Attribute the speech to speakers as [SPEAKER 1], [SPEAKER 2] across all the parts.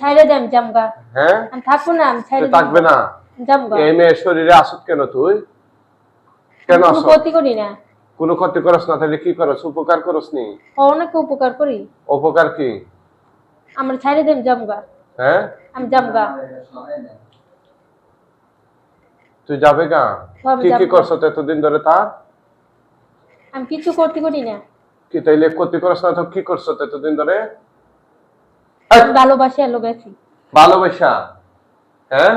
[SPEAKER 1] ছাইরে জামগা।
[SPEAKER 2] হ্যাঁ?
[SPEAKER 1] আমি থাকব না আমি ছাইরে
[SPEAKER 2] তুই থাকবে না?
[SPEAKER 1] জামগা।
[SPEAKER 2] এই মেয়ের শরীরে আসত কেন তুই? কেন আসত
[SPEAKER 1] ক্ষতি করি না।
[SPEAKER 2] কোনো ক্ষতি করস না তাহলে কি করস? উপকার করস নি?
[SPEAKER 1] অনেক উপকার করি।
[SPEAKER 2] উপকার কি?
[SPEAKER 1] আমার ছাইরে জামগা।
[SPEAKER 2] হ্যাঁ?
[SPEAKER 1] আমি জামগা।
[SPEAKER 2] তুই যাবে গা? কি কি করছ এতদিন ধরে তার?
[SPEAKER 1] আমি কিছু করতে করি না।
[SPEAKER 2] কি তাইলে ক্ষতি করস না তো কি করছ এতদিন ধরে?
[SPEAKER 1] ভালোবাসি
[SPEAKER 2] হ্যাঁ?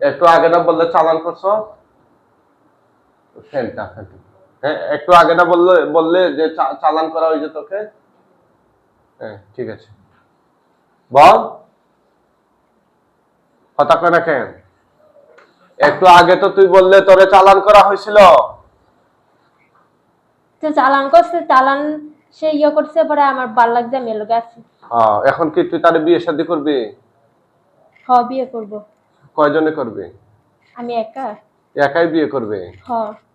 [SPEAKER 2] একটু আগে না বললে চালান করছ? হ্যাঁ একটু আগে না বললে বললে যে চালান করা হয়েছে তোকে? হ্যাঁ ঠিক আছে। বল। কথা কয় না কেন? একটু আগে তো তুই বললে তোরে চালান করা হয়েছিল।
[SPEAKER 1] চালান করছে চালান সে ইয়ে করছে পরে আমার ভালো লাগছে লোকে আছি
[SPEAKER 2] আহ, এখন কি তুই তার বিয়ে শাদী করবি?
[SPEAKER 1] হ বিয়ে করব।
[SPEAKER 2] কয়জনে করবে?
[SPEAKER 1] আমি একা।
[SPEAKER 2] একাই বিয়ে করবে?
[SPEAKER 1] হ।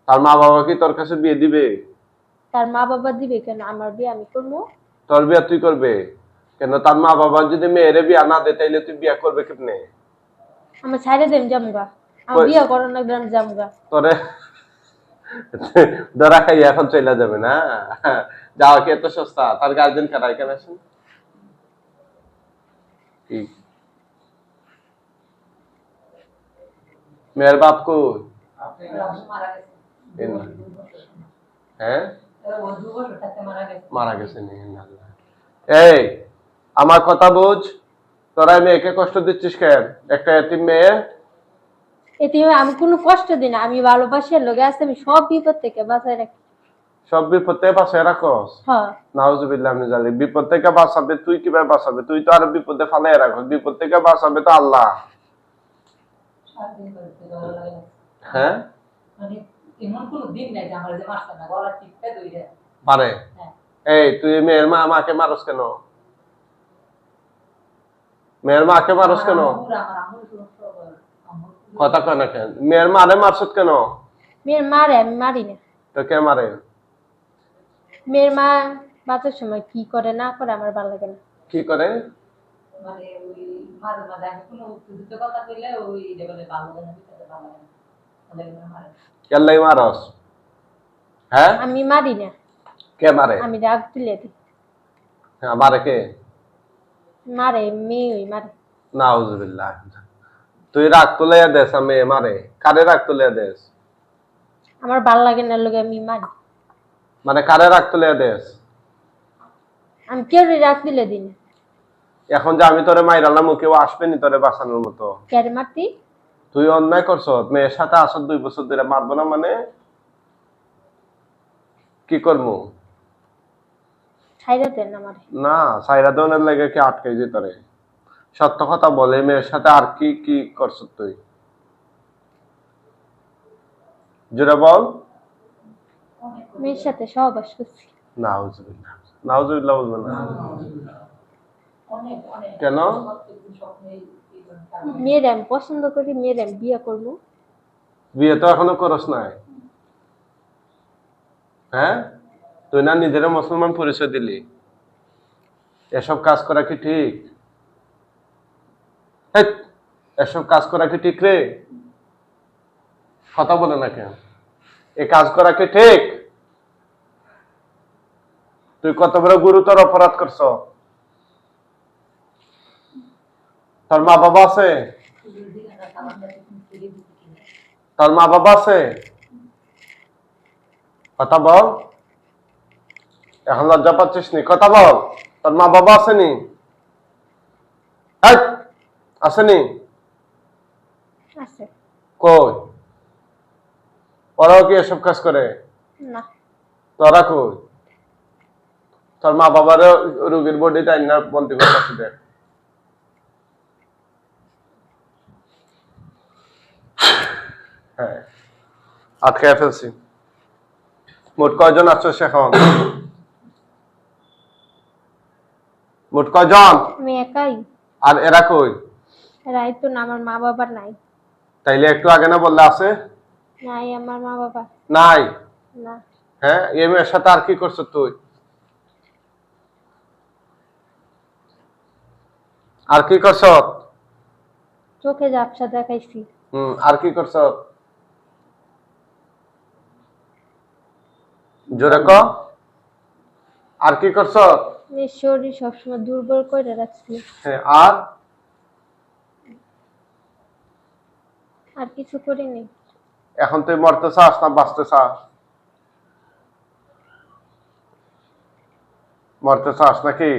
[SPEAKER 2] তার মা বাবা কি তোর কাছে বিয়ে দিবে?
[SPEAKER 1] তার মা বাবা দিবে কেন? আমার বিয়ে আমি করব?
[SPEAKER 2] তোর বিয়ে তুই করবে? কেন তার মা বাবা যদি মেয়েরে বিয়া না দে তাইলে তুই বিয়া করবে কেমনে?
[SPEAKER 1] আমার ছাইরে দেম জামগা।
[SPEAKER 2] কই-
[SPEAKER 1] বিয়ে করো না গ্রাম জামগা।
[SPEAKER 2] তোরে ধরা খাই এখন চলে যাবে না? যাওয়া কি এত সস্তা? তার গার্জেন কারা এখানে আসেন? বাপ কই? হ্যাঁ? মারা গেছে। নি আল্লাহ। এই আমার কথা বুঝ। তোরা মেয়েকে কষ্ট দিচ্ছিস কেন? একটা এতিম মেয়ে?
[SPEAKER 1] এতে আমি কোনো কষ্ট দিই না। আমি ভালোবাসি আর লোকে আছে আমি সব বিপদ থেকে বাঁচাই রাখি।
[SPEAKER 2] সব বিপদ থেকে বাঁচায় রাখস নাউজুবিল্লাহ আমি জানি বিপদ থেকে বাঁচাবে তুই কীভাবে বাঁচাবে তুই তো আর বিপদে ফালাই রাখস। বিপদ থেকে বাঁচাবে তো আল্লাহ। হ্যাঁ?
[SPEAKER 3] কোনো
[SPEAKER 2] পারে। এই তুই মেয়ের মা মাকে মারস কেন? মেয়ের মাকে মারস কেন? কথা কয় না কেন? মেয়ের মারে মারছত কেন?
[SPEAKER 1] মেয়ের মারে আমি মারি না।
[SPEAKER 2] তো কে মারে?
[SPEAKER 1] মেয়ের মা বাঁচার সময় কি করে না করে আমার ভালো লাগে না।
[SPEAKER 2] কি করে?
[SPEAKER 3] মানে ওই মাঝে মাঝে কোনো উত্তেজিত কথা কইলে ওই যে ভালো লাগে না ভালো লাগে না। বলে এগুলো মারে
[SPEAKER 2] কেল্লাই মারস? হ্যাঁ?
[SPEAKER 1] আমি মারি না।
[SPEAKER 2] কে মারে?
[SPEAKER 1] আমি রাগ তুলে দিই।
[SPEAKER 2] হ্যাঁ, মারে কে?
[SPEAKER 1] মারে মেয়ে ওই মারে।
[SPEAKER 2] নাউজুবিল্লাহ। তুই রাগ তুলে দেস আমি মারে। কারে রাগ তুলে দেস?
[SPEAKER 1] আমার ভালো লাগে না লোকে আমি মারি।
[SPEAKER 2] মানে কারে রাগ তুলে দেস?
[SPEAKER 1] আমি কেউ রাগ তুলে দিই না
[SPEAKER 2] এখন যে আমি তোরে মাইরালাম কেউ আসবে নি তোরে বাঁচানোর মতো?
[SPEAKER 1] ক্যারে মারতি?
[SPEAKER 2] তুই অন্যায় করছ? মেয়ের সাথে আসর দুই বছর ধরে মারবো না মানে? কি করব না সাইরা লাগে কি আটকে সত্য কথা বলে মেয়ের সাথে আর কি কি করছ তুই? জোরে বল।
[SPEAKER 1] মেয়ের সাথে সহবাস করছি
[SPEAKER 2] নাউজুবিল্লাহ। নাউজুবিল্লাহ না। কেন?
[SPEAKER 1] মেয়ের আমি পছন্দ করি মেয়ের আমি বিয়ে করব।
[SPEAKER 2] বিয়ে তো এখনও করস নাই। হ্যাঁ? তুই না নিজের মুসলমান পরিচয় দিলি। এসব কাজ করা কি ঠিক? এসব কাজ করা কি ঠিক রে? কথা বলে না কেন? এ কাজ করা কি ঠিক? তুই কত বড় গুরুতর অপরাধ করছ? তোর মা বাবা আছে? তোর মা বাবা আছে? কথা বল। এখন লজ্জা পাচ্ছিস নি? কথা বল। তোর মা বাবা আসেনি? আসেনি? কই? ওরাও কি এসব কাজ করে?
[SPEAKER 1] না।
[SPEAKER 2] তোরা কই? তোর মা বাবারও রোগীর বডি তাই না বন্দি করে আছে দেখ হ্যাঁ আটকায় ফেলছি। মোট কয়জন আছো এখন মোট কয়জন?
[SPEAKER 1] আমি একাই।
[SPEAKER 2] আর এরা কই?
[SPEAKER 1] রাই তো না আমার মা বাবার নাই।
[SPEAKER 2] তাইলে একটু আগে না বললে আছে?
[SPEAKER 1] নাই আমার মা বাবা
[SPEAKER 2] নাই?
[SPEAKER 1] না।
[SPEAKER 2] হ্যাঁ এই মেয়ের সাথে আর কি করছ তুই? আর কি করছ?
[SPEAKER 1] চোখে ঝাপসা দেখাইছি।
[SPEAKER 2] হুম আর কি করছ? জোরে ক। আর কি করছ?
[SPEAKER 1] শরীর সবসময় দুর্বল করে রাখছি।
[SPEAKER 2] হ্যাঁ আর?
[SPEAKER 1] আর কিছু করিনি।
[SPEAKER 2] এখন তুই মরতে চাস না বাঁচতে চাস? মরতে চাস নাকি?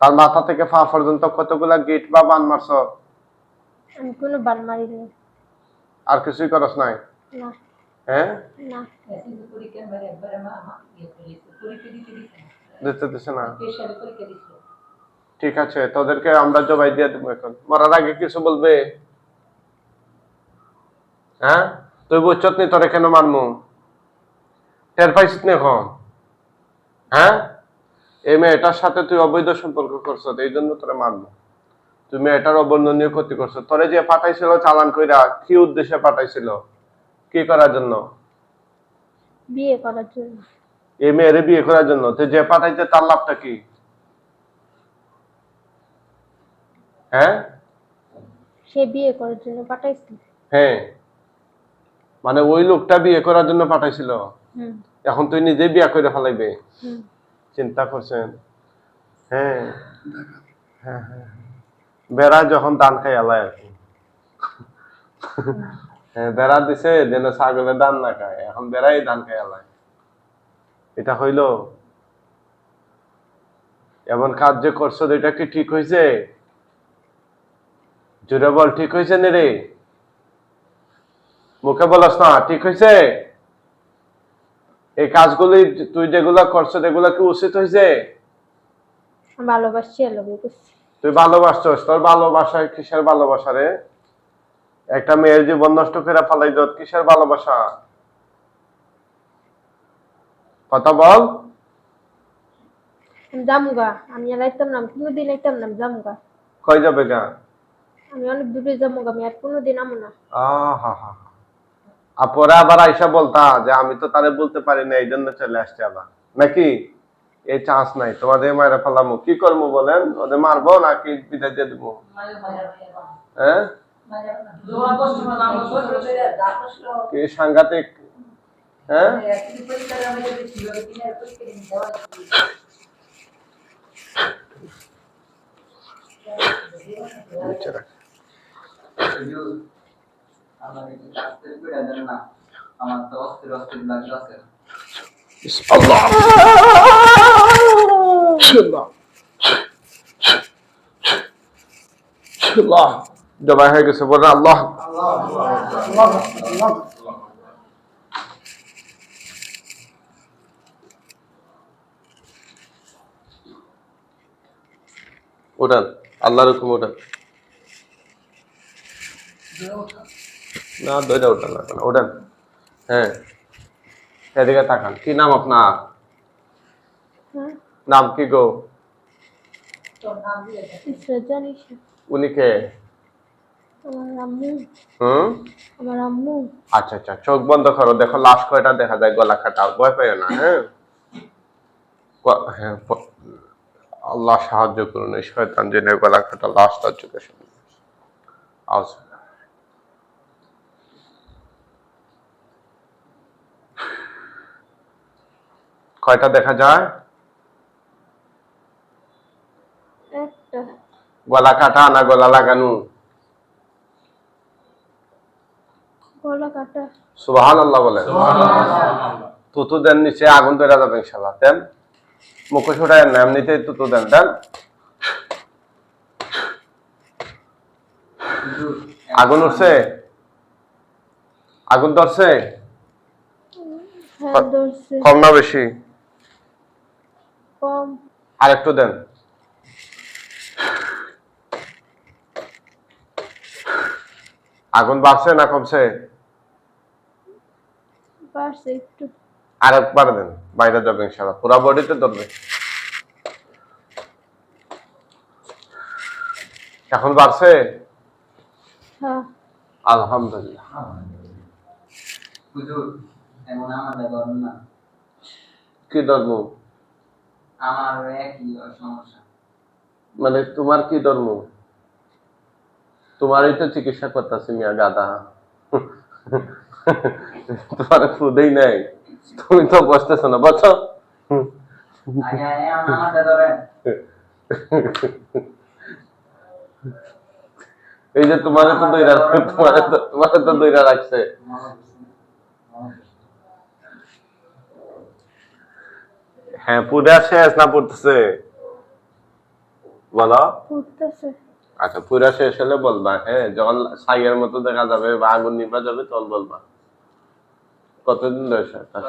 [SPEAKER 2] তার মাথা থেকে পা পর্যন্ত কতগুলা গিট বা বান মারছ?
[SPEAKER 1] আমি কোনো বান মারিনি।
[SPEAKER 2] আর কিছুই করস নাই?
[SPEAKER 1] না।
[SPEAKER 2] হ্যাঁ?
[SPEAKER 1] না।
[SPEAKER 3] দিতে দিছে
[SPEAKER 2] না। ঠিক আছে তোদেরকে আমরা জবাই দিয়ে দেবো এখন। মরার আগে কিছু বলবে? হ্যাঁ? তুই বুঝছত নি তোরে কেন টের পাইছিস না এখন? হ্যাঁ? এই মেয়েটার সাথে তুই অবৈধ সম্পর্ক করছ এই জন্য তোরে মারবো তুই মেয়েটার অবর্ণনীয় ক্ষতি করছ তোরে যে পাঠাইছিল চালান কইরা কি উদ্দেশ্যে পাঠাইছিল? কি করার জন্য?
[SPEAKER 1] বিয়ে করার জন্য।
[SPEAKER 2] এই মেয়েরে বিয়ে করার জন্য। তুই যে পাঠাইতে তার লাভটা কি? হ্যাঁ?
[SPEAKER 1] সে বিয়ে করার জন্য পাঠাইছি।
[SPEAKER 2] হ্যাঁ। মানে ওই লোকটা বিয়ে করার জন্য পাঠাইছিল। এখন তুই নিজে বিয়ে করে ফেলাইবে। চিন্তা করছেন? হ্যাঁ। হ্যাঁ হ্যাঁ বেড়া যখন দান খাই আলায় আর কি। হ্যাঁ বেড়া দিছে যেন ছাগলের দান না খায়। এখন বেড়াই ধান খাই আলায় এটা হইল? এমন কাজ যে করছ এটা কি ঠিক হয়েছে জুড়ে বল ঠিক হয়েছে নে রে? মুখে বলস না ঠিক হয়েছে এই কাজগুলি তুই যেগুলো করছ এগুলো কি উচিত হয়েছে
[SPEAKER 1] ভালোবাসছি
[SPEAKER 2] তুই ভালোবাসছস তোর ভালোবাসায় কিসের ভালোবাসা রে? একটা মেয়ের জীবন নষ্ট করে ফেলাই যত কিসের ভালোবাসা? কথা বল।
[SPEAKER 1] জামুগা আমি আর আইতাম না আমি কোনোদিন আইতাম না জামুগা
[SPEAKER 2] কই যাবে গা?
[SPEAKER 1] আমি অনেক দূরে জামুগা আমি আর কোনোদিন আমো না।
[SPEAKER 2] আহা হা। আপরে আবার আইসা বলতা যে আমি তো তারে বলতে পারি না এই জন্য চলে আসছে আবার। নাকি? এই চান্স নাই, তোমাদের মায়েরা ফেলামু। কি করব বলেন? ওদের মারবো নাকি বিদায় দিয়ে দেবো? হ্যাঁ? কি সাংঘাতিক? হ্যাঁ?
[SPEAKER 4] আমার তো অস্থির অস্থির লাগতেছে
[SPEAKER 2] আল্লাহ আল্লাহ জবাই হয়ে গেছে বলে আল্লাহ ওঠান আল্লাহর হুকুম ওঠান না দইটা ওঠান না ওঠান হ্যাঁ। এদিকে তাকান কি নাম আপনার?
[SPEAKER 1] হ্যাঁ।
[SPEAKER 2] নাম কি গো? উনি কে?
[SPEAKER 1] আমার আম্মু।
[SPEAKER 2] হুম?
[SPEAKER 1] আমার আম্মু।
[SPEAKER 2] আচ্ছা আচ্ছা চোখ বন্ধ করো দেখো লাশ কয়টা দেখা যায় গলা কাটা ভয় পাইও না হ্যাঁ? হ্যাঁ আল্লাহ সাহায্য করুন এই শয়তান জেনে গলা কাটা লাশটার চোখে সামনে। আউজ কয়টা দেখা যায়? গলা কাটা না গলা লাগানো?
[SPEAKER 1] গলা কাটা।
[SPEAKER 2] সুবাহান আল্লাহ বলেন তুতু দেন নিচে আগুন ধরে যাবে ইনশাল্লাহ দেন। মুখোশ উঠায় না এমনিতেই তুতু দেন। দেন। আগুন উঠছে? আগুন
[SPEAKER 1] হ্যাঁ ধরছে।
[SPEAKER 2] কম না বেশি?
[SPEAKER 1] কম।
[SPEAKER 2] আর একটু দেন। আগুন বাড়ছে না কমছে?
[SPEAKER 1] বাড়ছে একটু।
[SPEAKER 2] আর একবার দেন বাইরে যাবে পুরা বডিতে ধরবে। এখন বাড়ছে?
[SPEAKER 1] হ্যাঁ।
[SPEAKER 2] আলহামদুলিল্লাহ।
[SPEAKER 4] হুজুর এমন আমার ধরেন না।
[SPEAKER 2] কি ধরবো?
[SPEAKER 4] আমার একই সমস্যা?
[SPEAKER 2] মানে তোমার কি ধর্ম? তোমারই তো চিকিৎসা করতেছি মিয়া গাদা তোমার ফুদেই নাই। তুমি তো বসতেছো না বসো।
[SPEAKER 4] আগে আগে আমারটা ধরেন।
[SPEAKER 2] এই যে তোমার তো দইরা তোমার তো তোমার তো দইরা রাখছে। হ্যাঁ পুরা শেষ না পড়তেছে? বলো। আচ্ছা পুরা শেষ হলে বলবা হ্যাঁ যখন সাইয়ের মতো দেখা যাবে বা আগুন নিভা যাবে তখন বলবা। কতদিন ধরে শয়তান?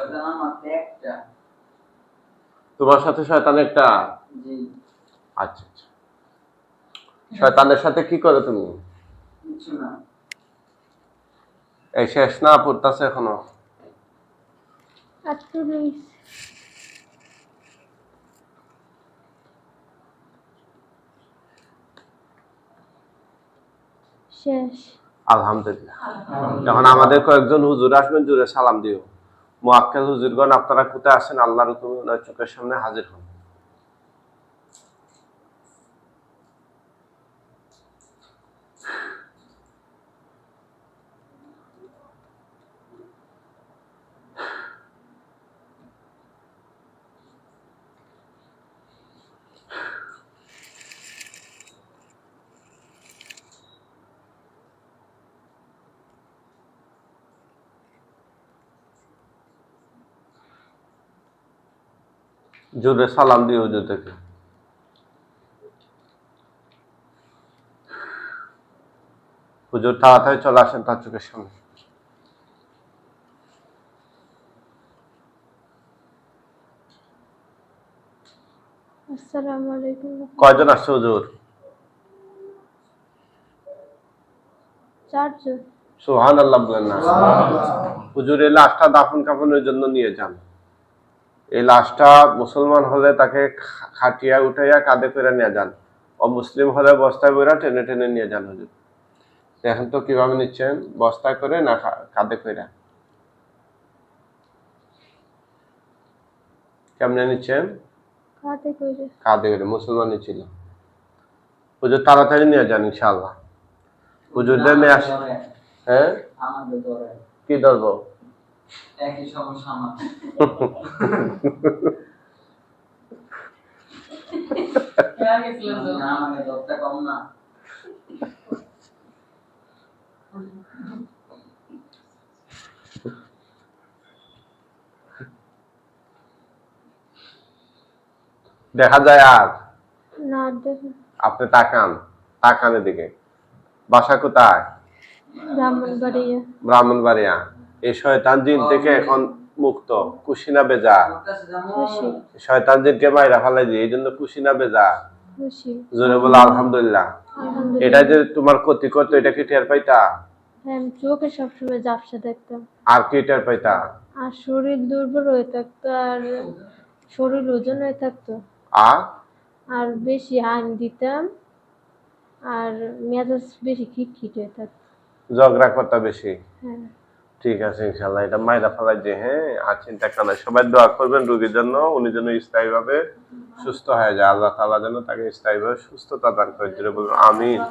[SPEAKER 2] তোমার সাথে শয়তান একটা? আচ্ছা আচ্ছা। শয়তানের সাথে কি করো তুমি? এই শেষ না পড়তেছে
[SPEAKER 1] এখনও? শেষ।
[SPEAKER 2] আলহামদুলিল্লাহ। যখন আমাদের কয়েকজন হুজুর আসবেন জুড়ে সালাম দিও। মোয়াক্কেল হুজুরগণ, আপনারা কোথায় আসেন আল্লাহর হুকুমে ওনার চোখের সামনে হাজির হন। জোরে সালাম দিও হুজুর থেকে হুজুর তাড়াতাড়ি চলে আসেন তার চোখের সামনে।
[SPEAKER 1] আসসালামু আলাইকুম।
[SPEAKER 2] কয়জন আসছে হুজুর? সোহান আল্লাহ বলেন না। হুজুর এই লাশটা দাফন কাফনের জন্য নিয়ে যান। এই লাশটা মুসলমান হলে তাকে খাটিয়া উঠাইয়া কাঁধে করে নিয়ে যান। অমুসলিম হলে বস্তায় বইরা টেনে টেনে নিয়ে যান হুজুর। এখন তো কীভাবে নিচ্ছেন? বস্তায় করে না কাঁধে কইরা। কেমনে নিচ্ছেন? কাঁধে করে মুসলমানই ছিল। হুজুর তাড়াতাড়ি নিয়ে যান ইনশাআল্লাহ। হুজুরদের নিয়ে আস হ্যাঁ? কি ধরবো
[SPEAKER 4] একই সমস্যা আমার। না আমাকে ধরতে কম না।
[SPEAKER 2] দেখা যায় আর?
[SPEAKER 1] না
[SPEAKER 2] আপনি তাকান তাকান এদিকে। বাসা কোথায়?
[SPEAKER 1] ব্রাহ্মণবাড়িয়া।
[SPEAKER 2] ব্রাহ্মণবাড়িয়া। এই শয়তান জিন থেকে এখন মুক্ত কুশিনা বেজা। শয়তান জিনকে মাইরা ফেলাই দিয়ে এই জন্য কুশিনা বেজা। জোরে বলে আলহামদুলিল্লাহ। এটা যে তোমার ক্ষতি করতো এটা কি টের পাইতা?
[SPEAKER 1] হ্যাঁ, চোখে সবসময় জাপসা দেখতাম।
[SPEAKER 2] আর কি টের পাইতা?
[SPEAKER 1] আর শরীর দুর্বল হয়ে থাকতো আর শরীর ওজন হয়ে থাকতো।
[SPEAKER 2] আর?
[SPEAKER 1] আর বেশি আইন দিতাম আর মেজাজ বেশি খিটখিট হয়ে থাকতো।
[SPEAKER 2] ঝগড়া করতা বেশি?
[SPEAKER 1] হ্যাঁ।
[SPEAKER 2] ঠিক আছে ইনশাল্লাহ এটা মাইরা ফালাই যে হ্যাঁ আর চিন্তা করেন সবাই দোয়া করবেন রুগীর জন্য, উনি যেন স্থায়ীভাবে সুস্থ হয়ে যায়। আল্লাহ তালা যেন তাকে স্থায়ীভাবে সুস্থতা দান করে দিলে বলবেন আমিন।